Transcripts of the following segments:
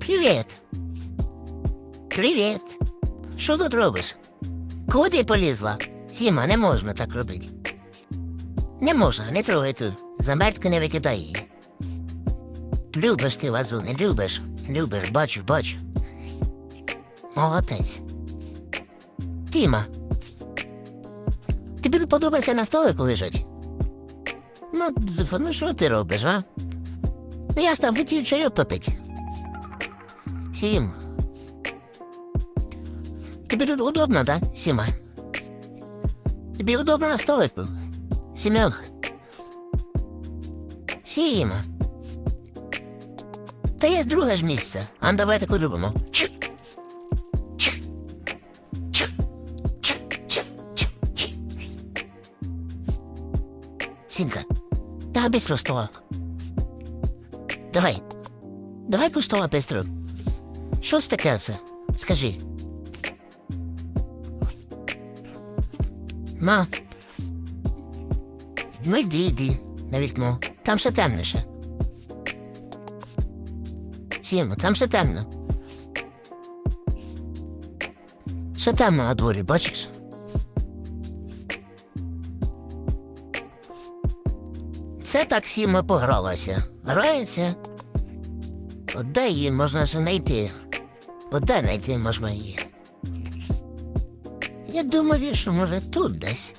Привіт. Привіт. Що тут робиш? Куди полізла? Сіма, не можна так робити. Не можна, не трогай ту. Замертку не викидай її. Любиш ти вазу, не любиш. Любиш, бачу, бачу. Молодець. Тіма. Тобі не подобається на столику лежать? Ну, ну що ти робиш, а? Я ж там хотів чайок попити. Сім. Тобі тут удобно, да, Сіма? Тобі удобно на столику? Сім'он. Сіма. Та є друге ж місце. А ну, давай таку. Чик. Чик. Сімка, та быстро стола. Давай. Давай ку стола быстро. Що це? Скажи. Ма. Ну йди, йди на вікно. Там ще темніше. Сімо, там ще темно. Ще темно на дворі, бачиш? Це так Сіма погралася. Грається. От де її можна ще знайти? От де знайти можна її? Я думаю, що може тут десь.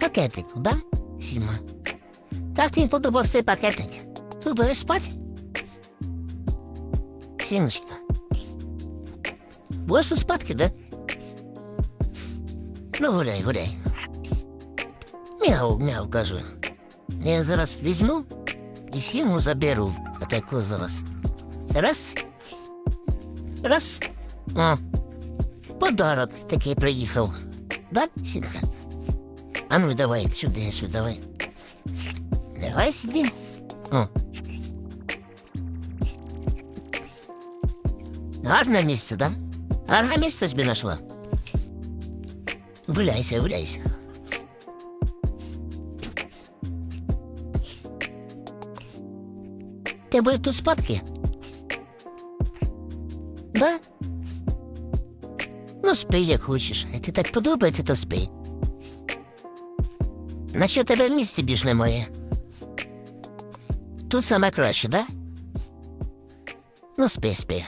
Пакетик, да, Сіма? Так тобі подобався пакетик. Тут будеш спати? Сімочка. Будеш тут спадки, да? Ну, гуляй, гуляй. Мяу, мяу, кажу. Я зараз візьму і сіму заберу. Отаку зараз. Раз. Раз. О. Подарок такий приїхав. Да, сімка? А ну давай, сюди, сюди, давай. Давай сюди. О. Гарне місце, да? Гарне місце собі знайшла. Гуляйся, гуляйся. Будеш тут спадки? Да? Ну, спи, як хочеш. А ти так подобається, то спи. На в тебе місце більш немає. Тут саме краще, да? Ну, спи, спи.